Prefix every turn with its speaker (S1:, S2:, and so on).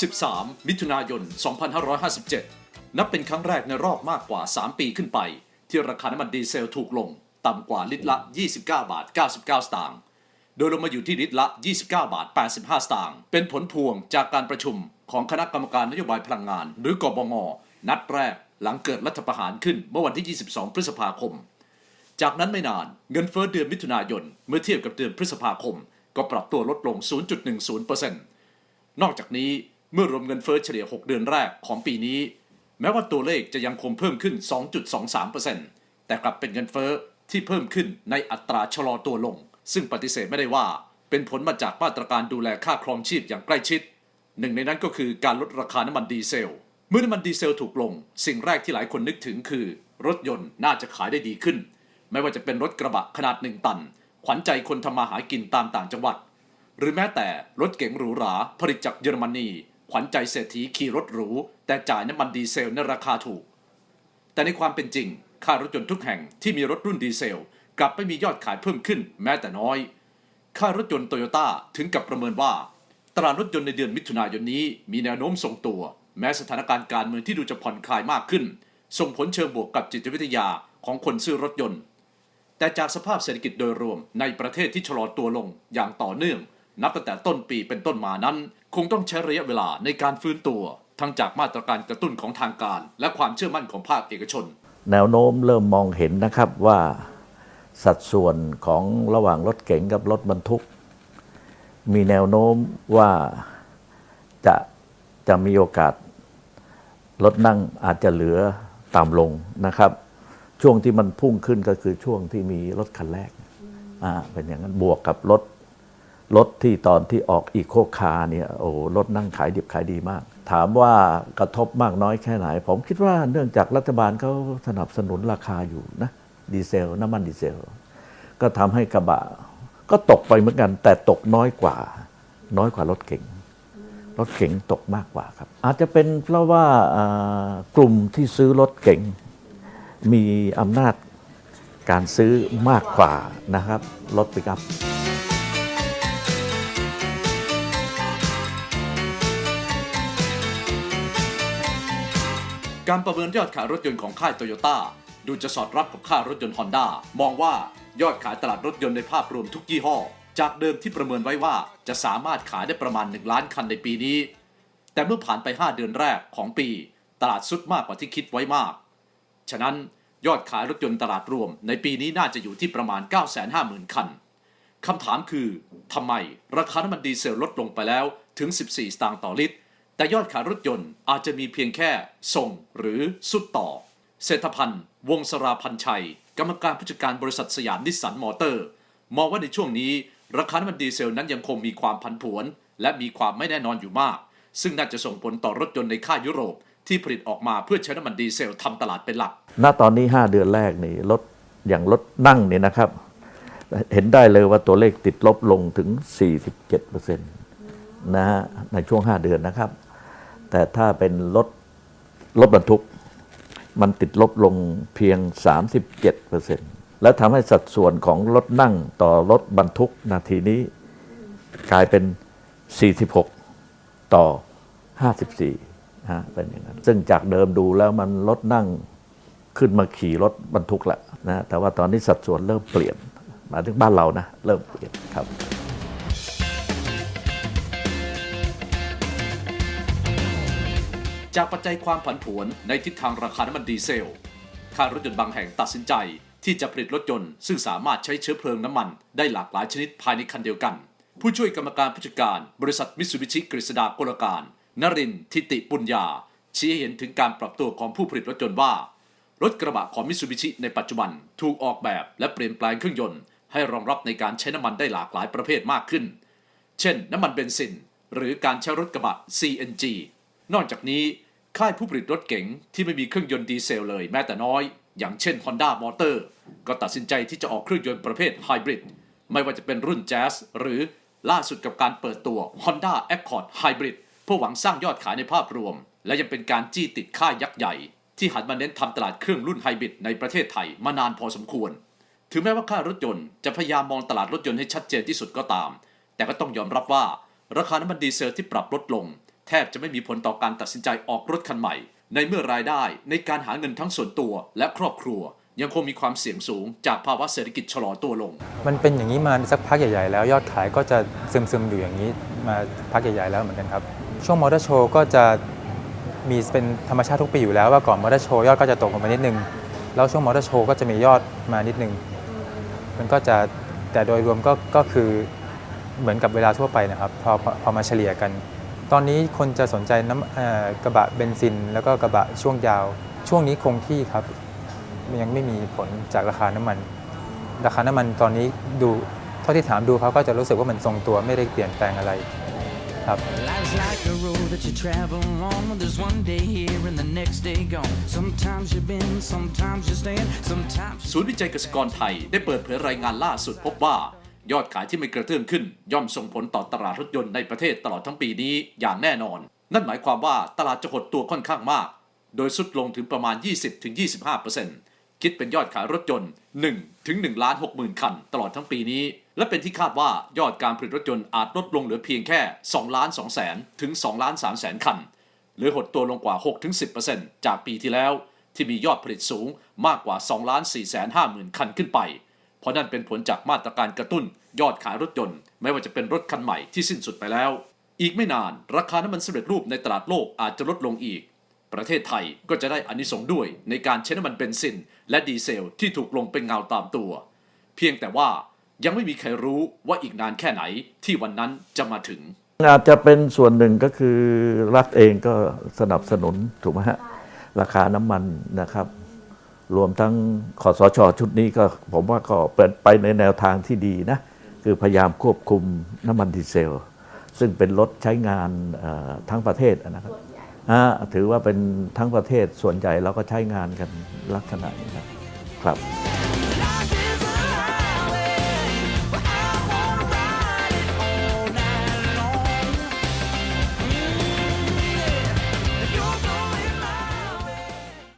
S1: 13 มิถุนายน 2557 นับเป็นครั้งแรกในรอบมากกว่า 3 ปีขึ้นไป ที่ราคาน้ำมันดีเซลถูกลง ต่ำกว่าลิตรละ 29 บาท 99 สตางค์ โดยลงมาอยู่ที่ลิตรละ 29 บาท 85 สตางค์ เป็นผลพวงจากการประชุมของคณะกรรมการนโยบายพลังงาน หรือกบง นัดแรกหลังเกิดรัฐประหารขึ้นเมื่อวันที่ 22 พฤษภาคม จากนั้นไม่นานเงินเฟ้อเดือนมิถุนายน เมื่อเทียบกับเดือนพฤษภาคม ก็ปรับตัวลดลง 0.10%นอกจากนี้ เมื่อรวมเงินเฟ้อเฉลี่ย 6 เดือนแรกของปีนี้ แม้ว่าตัวเลขจะยังคงเพิ่มขึ้น 2.23%แต่กลับเป็นเงินเฟ้อที่เพิ่มขึ้นในอัตราชะลอตัวลง ซึ่งปฏิเสธไม่ได้ว่า เป็นผลมาจากมาตรการดูแลค่าครองชีพอย่างใกล้ชิด หนึ่งในนั้นก็คือการลดราคาน้ำมันดีเซล เมื่อน้ำมันดีเซลถูกลง สิ่งแรกที่หลายคนนึกถึงคือ รถยนต์น่าจะขายได้ดีขึ้น ไม่ว่าจะเป็นรถกระบะขนาดหนึ่งตัน ขวัญใจคนทำมาหากินตามต่างจังหวัด หรือแม้แต่รถเก๋งหรูหราผลิตจากเยอรมนี ขวัญใจเศรษฐีขี่รถหรู แต่จ่ายน้ำมันดีเซลในราคาถูก แต่ในความเป็นจริง ค่ารถยนต์ทุกแห่งที่มีรถรุ่นดีเซล กลับไม่มียอดขายเพิ่มขึ้นแม้แต่น้อย ค่ารถยนต์โตโยต้าถึงกับประเมินว่า ตลาดรถยนต์ในเดือนมิถุนายนนี้ มีแนวโน้มทรงตัว แม้สถานการณ์การเมืองที่ดูจะผ่อนคลายมากขึ้น ส่งผลเชิงบวกกับจิตวิทยาของคนซื้อรถยนต์ แต่จากสภาพเศรษฐกิจโดยรวมในประเทศที่ชะลอตัวลงอย่างต่อเนื่อง นับตั้งแต่ต้นปีเป็นต้นมานั้น คงต้องใช้ระยะเวลาในการฟื้นตัว ทั้งจากมาตรการกระตุ้นของทางการ และความเชื่อมั่นของภาคเอกชน
S2: แนวโน้มเริ่มมองเห็นนะครับว่าสัดส่วนของระหว่างรถเก๋งกับรถบรรทุก มีแนวโน้มว่าจะจะมีโอกาสรถนั่งอาจจะเหลือต่ำลงนะครับ ช่วงที่มันพุ่งขึ้นก็คือช่วงที่มีรถคันแรกอ่าเป็นอย่างนั้นบวกกับรถ รถที่ตอนที่ออกอีโคคาร์เนี่ยโอ้รถนั่งขายดิบขายดีมาก ถามว่ากระทบมากน้อยแค่ไหน ผมคิดว่าเนื่องจากรัฐบาลเขาสนับสนุนราคาอยู่นะดีเซล น้ำมันดีเซล ก็ทำให้กระบะ ก็ตกไปเหมือนกัน แต่ตกน้อยกว่า น้อยกว่ารถเก๋งรถเก๋งตกมากกว่าครับ อาจจะเป็นเพราะว่าอ่ากลุ่มที่ซื้อรถเก๋งมีอำนาจการซื้อมากกว่านะครับรถปิกอัพ
S1: การประเมินยอดขายรถยนต์ของค่ายโตโยต้าดูจะสอดรับกับค่ายรถยนต์ฮอนด้ามองว่ายอดขายตลาดรถยนต์ในภาพรวมทุกยี่ห้อ จากเดิมที่ประเมินไว้ว่าจะสามารถขายได้ประมาณ 1 ล้านคันในปีนี้ แต่เมื่อผ่านไป 5 เดือนแรกของปี ตลาดสุดมากกว่าที่คิดไว้มาก ฉะนั้นยอดขายรถยนต์ตลาดรวม ในปีนี้น่าจะอยู่ที่ประมาณ 950,000 คันคำถามคือทำไมราคาน้ำมันดีเซลลดลงไปแล้วถึง 14 สตางค์ต่อลิตร แต่ยอดขายรถยนต์อาจจะมีเพียงแค่ส่งหรือสุดต่อ เศรษฐพันธ์วงศราพันชัย กรรมการผู้จัดการบริษัทสยามนิสสันมอเตอร์ มองว่าในช่วงนี้ ราคาน้ำมันดีเซลนั้นยังคงมีความผันผวน และมีความไม่แน่นอนอยู่มาก ซึ่งน่าจะส่งผลต่อรถยนต์ในค่ายยุโรป ที่ผลิตออกมาเพื่อใช้น้ำมันดีเซลทำตลาดเป็นหลัก
S2: ณตอนนี้ 5 เดือนแรกนี่รถอย่างรถนั่งเนี่ยนะครับ เห็นได้เลยว่าตัวเลขติดลบลงถึง 47%นะฮะในช่วง 5 เดือนนะครับ แต่ถ้าเป็นรถรถบรรทุก มันติดลบลงเพียง 37%แล้วทำให้สัดส่วนของรถนั่งต่อรถบรรทุกนาทีนี้ กลายเป็น 46 ต่อ 54ฮะเป็นอย่างนั้น ซึ่งจากเดิมดูแล้วมันรถนั่งขึ้นมาขี่รถบรรทุกแล้วนะแต่ว่าตอนนี้สัดส่วนเริ่มเปลี่ยน มาถึงบ้านเรานะ เริ่มเปลี่ยนครับ
S1: จากปัจจัยความผันผวนในทิศทางราคาน้ำมันดีเซล ค่ายรถยนต์บางแห่งตัดสินใจที่จะผลิตรถยนต์ ซึ่งสามารถใช้เชื้อเพลิงน้ำมันได้หลากหลายชนิดภายในคันเดียวกัน ผู้ช่วยกรรมการผู้จัดการบริษัทมิตซูบิชิกฤษดากลการนรินทิติปุญญา ชี้ให้เห็นถึงการปรับตัวของผู้ผลิตรถยนต์ว่า รถกระบะของมิตซูบิชิในปัจจุบันถูกออกแบบและเปลี่ยนแปลงเครื่องยนต์ ให้รองรับในการใช้น้ำมันได้หลากหลายประเภทมากขึ้น เช่น น้ำมันเบนซิน หรือการใช้รถกระบะ CNG นอกจากนี้ค่ายผู้ผลิตรถเก๋งที่ไม่มีเครื่องยนต์ดีเซลเลยแม้แต่น้อย อย่างเช่น Honda Motor ก็ตัดสินใจที่จะออกเครื่องยนต์ประเภทไฮบริดไม่ว่าจะเป็นรุ่น Jazz หรือล่าสุดกับการเปิดตัว Honda Accord Hybrid เพื่อหวังสร้างยอดขายในภาพรวม และยังเป็นการจี้ติดค่ายยักษ์ใหญ่ ที่หันมาเน้นทำตลาดเครื่องรุ่นไฮบริดในประเทศไทยมานานพอสมควร ถึงแม้ว่าค่ายรถยนต์จะพยายามมองตลาดรถยนต์ให้ชัดเจนที่สุดก็ตาม แต่ก็ต้องยอมรับว่าราคาน้ำมันดีเซลที่ปรับลดลง แทบจะไม่มีผลต่อการตัดสินใจออกรถคันใหม่ ในเมื่อรายได้ในการหาเงินทั้งส่วนตัวและครอบครัว ยังคงมีความเสี่ยงสูงจากภาวะเศรษฐกิจชะลอตัวลง
S3: มันเป็นอย่างนี้มาสักพักใหญ่ ๆ แล้วยอดขายก็จะซึมๆอยู่อย่างนี้มาพักใหญ่ๆแล้วเหมือนกันครับ ช่วงมอเตอร์โชว์ก็จะมีเป็นธรรมชาติทุกปีอยู่แล้วว่าก่อนมอเตอร์โชว์ยอดก็จะตกลงมานิดนึงแล้วช่วงมอเตอร์โชว์ก็จะมียอดมานิดนึงมันก็จะแต่โดยรวมก็ก็คือเหมือนกับเวลาทั่วไปนะครับ พอพอพอมาเฉลี่ยกัน ตอนนี้คนจะสนใจน้ำเอ่อกระบะเบนซิน แล้วก็กระบะช่วงยาว ช่วงนี้คงที่ครับ ยังไม่มีผลจากราคาน้ำมัน ราคาน้ำมันตอนนี้ดูเท่าที่ถามดูเขาก็จะรู้สึกว่ามันทรงตัวไม่ได้เปลี่ยนแปลงอะไรครับ
S4: Life's like a road that you travel on. There's one day here and the next day gone. Sometimes you bend, sometimes you stand, sometimes.
S1: ศูนย์วิจัยเกษตรกรไทยได้เปิดเผยรายงานล่าสุดพบว่า ยอดขายที่ไม่กระเตื้องขึ้น ย่อมส่งผลต่อตลาดรถยนต์ในประเทศตลอดทั้งปีนี้อย่างแน่นอน นั่นหมายความว่าตลาดจะหดตัวค่อนข้างมาก โดยสุดลงถึงประมาณ 20-25%คิดเป็นยอดขายรถยนต์1ถึง1ล้าน6หมื่นคัน ตลอดทั้งปีนี้ และเป็นที่คาดว่ายอดการผลิตรถยนต์อาจลดลงเหลือเพียงแค่2ล้าน2แสนถึง2ล้าน3แสนคัน หรือหดตัวลงกว่า 6-10%จากปีที่แล้ว ที่มียอดผลิตสูงมากกว่า2ล้าน4แสน5หมื่นคันขึ้นไป เพราะนั่นเป็นผลจากมาตรการกระตุ้น ยอดขายรถยนต์ ไม่ว่าจะเป็นรถคันใหม่ที่สิ้นสุดไปแล้ว อีกไม่นาน ราคาน้ำมันสำเร็จรูปในตลาดโลกอาจจะลดลงอีก ประเทศไทยก็จะได้อานิสงส์ด้วยในการใช้น้ำมันเบนซิน และดีเซลที่ถูกลงเป็นเงาตามตัว เพียงแต่ว่ายังไม่มีใครรู้ว่าอีกนานแค่ไหนที่วันนั้นจะมาถึง
S2: อาจจะเป็นส่วนหนึ่งก็คือรัฐเองก็สนับสนุนถูกไหมฮะราคาน้ำมันนะครับ รวมทั้งคอสชชุดนี้ก็ผมว่าก็เป็นไปในแนวทางที่ดีนะ คือพยายามควบคุมน้ำมันดีเซล ซึ่งเป็นรถใช้งานเอ่อทั้งประเทศนะครับอ่าถือว่าเป็นทั้งประเทศส่วนใหญ่เราก็ใช้งานกันลักษณะนี้ครับครับ